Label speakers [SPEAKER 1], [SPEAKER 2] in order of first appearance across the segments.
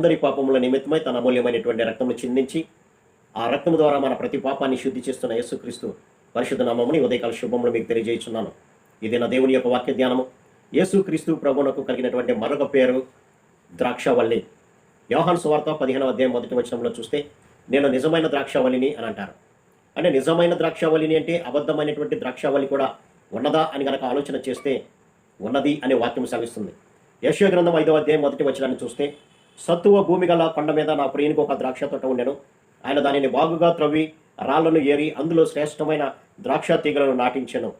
[SPEAKER 1] మనందరి పాపముల నిమిత్తమై తన అమూల్యమైనటువంటి రక్తము చిందించి ఆ రక్తము ద్వారా మన ప్రతి పాపాన్ని శుద్ధి చేస్తున్న యేసుక్రీస్తు పరిశుద్ధ నామముని ఉదయకాల శుభములు మీకు తెలియజేస్తున్నాను ఇది నా దేవుని యొక్క వాక్య ధ్యానము యేసుక్రీస్తు ప్రభునకు కలిగినటువంటి మరొక పేరు ద్రాక్షవల్లి. యోహాన్ సువార్త పదిహేనవ అధ్యాయం మొదటి వచనంలో చూస్తే నేను నిజమైన ద్రాక్షవల్లిని అని అంటారు. అంటే నిజమైన ద్రాక్షవల్లిని అంటే అబద్ధమైనటువంటి ద్రాక్షవల్లి కూడా ఉన్నదా అని గనక ఆలోచన చేస్తే ఉన్నది అనే వాక్యం సాగిస్తుంది. యశ్వ గ్రంథం ఐదవ అధ్యాయం మొదటి వచనాన్ని చూస్తే సత్తువ భూమి గల కొండ మీద నా ప్రియునికి ఒక ద్రాక్ష తోట ఉండెను. ఆయన దానిని బాగుగా త్రవ్వి రాళ్ళను ఏరి అందులో శ్రేష్టమైన ద్రాక్ష తీగలను నాటించెను.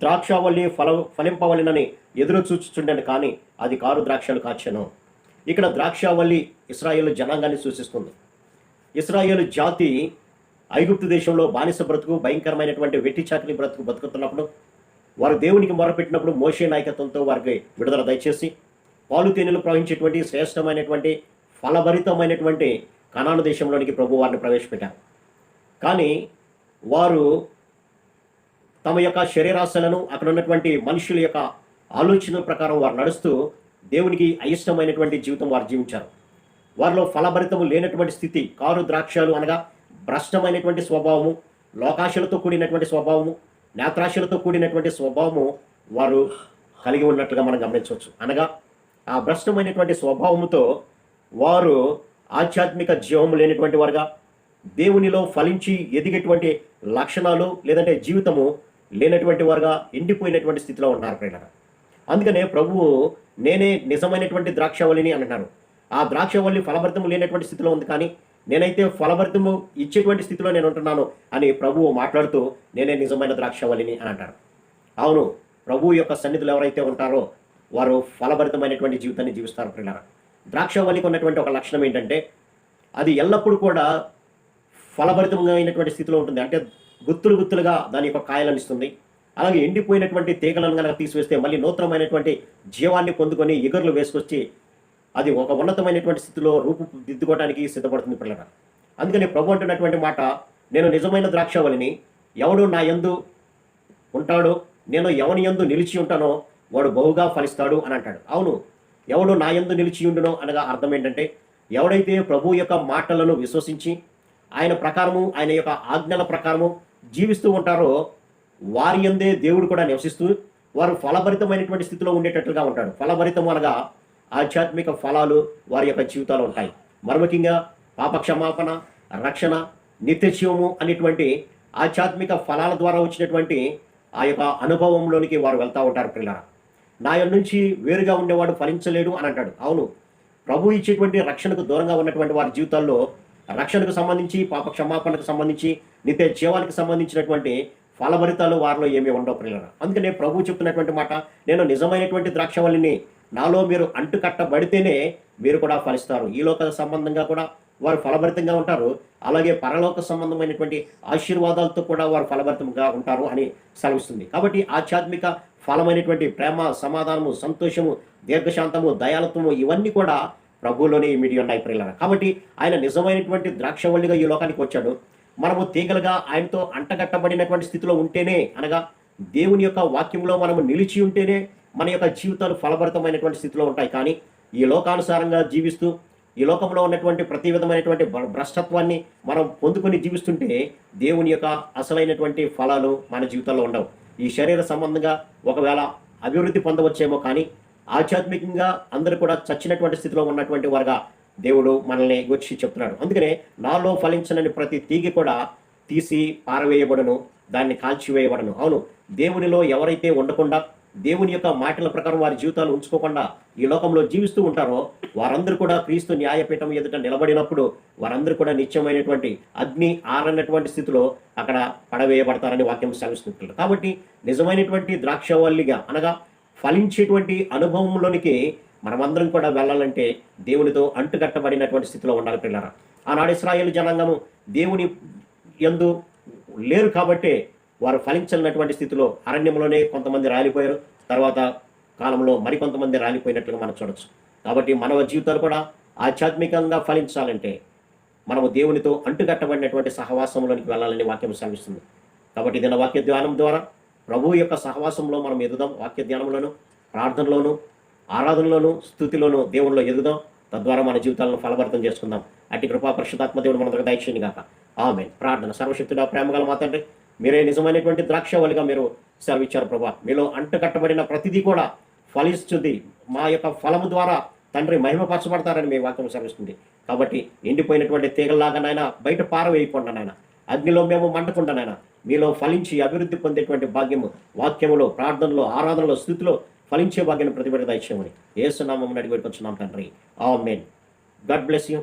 [SPEAKER 1] ద్రాక్షవల్లి ఫల ఫలింపవలెనని ఎదురు చూచుచుండెను కానీ అది కారు ద్రాక్షలు కాచెను. ఇక్కడ ద్రాక్షవల్లి ఇస్రాయేల్ జనాంగాన్ని సూచిస్తుంది. ఇస్రాయేల్ జాతి ఐగుప్తు దేశంలో బానిస బ్రతుకు భయంకరమైనటువంటి వెట్టి చాకలి బ్రతుకు బతుకుతున్నప్పుడు వారు దేవునికి మొరపెట్టినప్పుడు మోషే నాయకత్వంతో వారికి విడుదల దయచేసి పాలు తేనెలు ప్రవహించేటువంటి శ్రేష్టమైనటువంటి ఫలభరితమైనటువంటి కనాను దేశంలోనికి ప్రభు వారిని ప్రవేశపెట్టారు. కానీ వారు తమ యొక్క శరీరాశలను అక్కడ ఉన్నటువంటి మనుషుల యొక్క ఆలోచనల ప్రకారం వారు నడుస్తూ దేవునికి అయిష్టమైనటువంటి జీవితం వారు జీవించారు. వారిలో ఫలభరితము లేనటువంటి స్థితి కారు ద్రాక్షలు అనగా భ్రష్టమైనటువంటి స్వభావము లోకాశలతో కూడినటువంటి స్వభావము నేత్రాశలతో కూడినటువంటి స్వభావము వారు కలిగి ఉన్నట్లుగా మనం గమనించవచ్చు. అనగా ఆ భ్రష్టమైనటువంటి స్వభావముతో వారు ఆధ్యాత్మిక జీవము లేనటువంటి వారుగా దేవునిలో ఫలించి ఎదిగేటువంటి లక్షణాలు లేదంటే జీవితము లేనటువంటి వారుగా ఎండిపోయినటువంటి స్థితిలో ఉన్నారు ప్రేరణ అందుకనే ప్రభువు నేనే నిజమైనటువంటి ద్రాక్షవల్లిని అంటున్నారు ఆ ద్రాక్షవల్లి ఫలభరితము లేనటువంటి స్థితిలో ఉంది కానీ నేనైతే ఫలభరితము ఇచ్చేటువంటి స్థితిలో నేను ఉంటున్నాను అని ప్రభువు మాట్లాడుతూ నేనే నిజమైన ద్రాక్షవల్లిని అని అంటారు. అవును ప్రభువు యొక్క సన్నిధులు ఎవరైతే ఉంటారో వారు ఫలభరితమైనటువంటి జీవితాన్ని జీవిస్తారు ప్రియులారా. ద్రాక్షవల్లికి ఉన్నటువంటి ఒక లక్షణం ఏంటంటే అది ఎల్లప్పుడూ కూడా ఫలభరితమైనటువంటి స్థితిలో ఉంటుంది. అంటే గుత్తులు గుత్తులుగా దాని యొక్క కాయలను ఇస్తుంది. అలాగే ఎండిపోయినటువంటి తీగలను కనుక తీసివేస్తే మళ్ళీ నూతనమైనటువంటి జీవాన్ని పొందుకొని ఎగురులు వేసుకొచ్చి అది ఒక ఉన్నతమైనటువంటి స్థితిలో రూపుదిద్దుకోవడానికి సిద్ధపడుతుంది పిల్లల అందుకని ప్రభు అంటున్నటువంటి మాట నేను నిజమైన ద్రాక్షవల్లిని ఎవడు నా ఎందు ఉంటాడో నేను ఎవని యందు నిలిచి ఉంటానో వాడు బహుగా ఫలిస్తాడు అని అంటాడు. అవును ఎవడు నా యందు నిలిచి ఉండునో అనగా అర్థం ఏంటంటే ఎవడైతే ప్రభు యొక్క మాటలను విశ్వసించి ఆయన ప్రకారము ఆయన యొక్క ఆజ్ఞల ప్రకారము జీవిస్తూ ఉంటారో వారి ఎందే దేవుడు కూడా నివసిస్తూ వారు ఫలభరితమైనటువంటి స్థితిలో ఉండేటట్లుగా ఉంటాడు. ఫలభరితం అనగా ఆధ్యాత్మిక ఫలాలు వారి యొక్క జీవితాలు ఉంటాయి. మరి పాపక్షమాపణ రక్షణ నిత్యజీవము అనేటువంటి ఆధ్యాత్మిక ఫలాల ద్వారా వచ్చినటువంటి ఆ యొక్క అనుభవంలోనికి వారు వెళ్తూ ఉంటారు పిల్లల నా నుంచి వేరుగా ఉండేవాడు ఫలించలేడు అని అంటాడు. అవును. ప్రభు ఇచ్చేటువంటి రక్షణకు దూరంగా ఉన్నటువంటి వారి జీవితాల్లో రక్షణకు సంబంధించి పాప క్షమాపణకు సంబంధించి నిత్య జీవానికి సంబంధించినటువంటి ఫలభరితాలు వారిలో ఏమీ ఉండవు ప్రియులరా. అందుకనే ప్రభు చెప్తున్నటువంటి మాట నేను నిజమైనటువంటి ద్రాక్షవల్లిని నాలో మీరు అంటుకట్టబడితేనే మీరు కూడా ఫలిస్తారు. ఈ లోక సంబంధంగా కూడా వారు ఫలభరితంగా ఉంటారు. అలాగే పరలోక సంబంధమైనటువంటి ఆశీర్వాదాలతో కూడా వారు ఫలభరితంగా ఉంటారు అని సెలవిస్తుంది. కాబట్టి ఆధ్యాత్మిక ఫలమైనటువంటి ప్రేమ సమాధానము సంతోషము దీర్ఘశాంతము దయాలత్వము ఇవన్నీ కూడా ప్రభువులోనే ఇమిడి ఉన్నాయి ప్రియులరా. కాబట్టి ఆయన నిజమైనటువంటి ద్రాక్షవల్లిగా ఈ లోకానికి వచ్చాడు. మనము తీగలుగా ఆయనతో అంటగట్టబడినటువంటి స్థితిలో ఉంటేనే అనగా దేవుని యొక్క వాక్యంలో మనము నిలిచి ఉంటేనే మన యొక్క జీవితాలు ఫలభరితమైనటువంటి స్థితిలో ఉంటాయి. కానీ ఈ లోకానుసారంగా జీవిస్తూ ఈ లోకంలో ఉన్నటువంటి ప్రతి విధమైనటువంటి భ్రష్టత్వాన్ని మనం పొందుకొని జీవిస్తుంటే దేవుని యొక్క అసలైనటువంటి ఫలాలు మన జీవితంలో ఉండవు. ఈ శరీర సంబంధంగా ఒకవేళ అభివృద్ధి పొందవచ్చేమో కానీ ఆధ్యాత్మికంగా అందరూ కూడా చచ్చినటువంటి స్థితిలో ఉన్నటువంటి వారుగా దేవుడు మనల్ని గుర్చి చెప్తున్నాడు. అందుకనే నాలో ఫలించనని ప్రతి తీగి కూడా తీసి పారవేయబడను దాన్ని కాల్చివేయబడను. అవును దేవునిలో ఎవరైతే ఉండకుండా దేవుని యొక్క మాటల ప్రకారం వారి జీవితాలు ఉంచుకోకుండా ఈ లోకంలో జీవిస్తూ ఉంటారో వారందరూ కూడా క్రీస్తు న్యాయపీఠం ఎదుట నిలబడినప్పుడు వారందరూ కూడా నిత్యమైనటువంటి అగ్ని ఆరన్నటువంటి స్థితిలో అక్కడ పడవేయబడతారని వాక్యం సెలవిస్తుంటారు కాబట్టి నిజమైనటువంటి ద్రాక్షవల్లిగా అనగా ఫలించేటువంటి అనుభవంలోనికి మనమందరం కూడా వెళ్ళాలంటే దేవునితో అంటుకట్టబడినటువంటి స్థితిలో ఉండాలి పిల్లరా. ఆనాడు ఇస్రాయేల్ జనాంగము దేవుని ఎందు లేరు కాబట్టే వారు ఫలించనటువంటి స్థితిలో అరణ్యంలోనే కొంతమంది రాలిపోయారు. తర్వాత కాలంలో మరికొంతమంది రాలిపోయినట్లుగా మనం చూడొచ్చు. కాబట్టి మానవ జీవితాలు కూడా ఆధ్యాత్మికంగా ఫలించాలంటే మనము దేవునితో అంటుకట్టబడినటువంటి సహవాసంలోనికి వెళ్ళాలని వాక్యం సాగిస్తుంది కాబట్టి దీని వాక్య ధ్యానం ద్వారా ప్రభువు యొక్క సహవాసంలో మనం ఎదుగుదాం. వాక్య ధ్యానంలోను ప్రార్థనలోను ఆరాధనలోను స్థుతిలోను దేవునిలో ఎదుగుదాం. తద్వారా మన జీవితాలను ఫలభరితం చేసుకుందాం. అట్టి కృపా పరిశుధాత్మ దేవుడు మన దయచేయండి కాక ఆమె ప్రార్థన సర్వశక్తుడా ప్రేమగల మా మీరే నిజమైనటువంటి ద్రాక్షవలిగా మీరు సెలవిచ్చారు ప్రభా. మీలో అంటకట్టబడిన ప్రతిదీ కూడా ఫలిస్తుంది. మా యొక్క ఫలము ద్వారా తండ్రి మహిమపరచబడతారని మీ వాక్యం సెలవిస్తుంది. కాబట్టి ఎండిపోయినటువంటి తీగల్లాగా నాయన బయట పారవేయకుండా నాయన అగ్నిలో మేము మండకుండా నాయన మీలో ఫలించి అభివృద్ధి పొందేటువంటి భాగ్యము వాక్యములో ప్రార్థనలో ఆరాధనలో స్థితిలో ఫలించే భాగ్యం ప్రతిబడి దయచేయమని ఏసునామం అడిగి పెట్టుకొచ్చున్నాం తండ్రి. ఆ మెయిన్ గాడ్ బ్లెస్ యూ.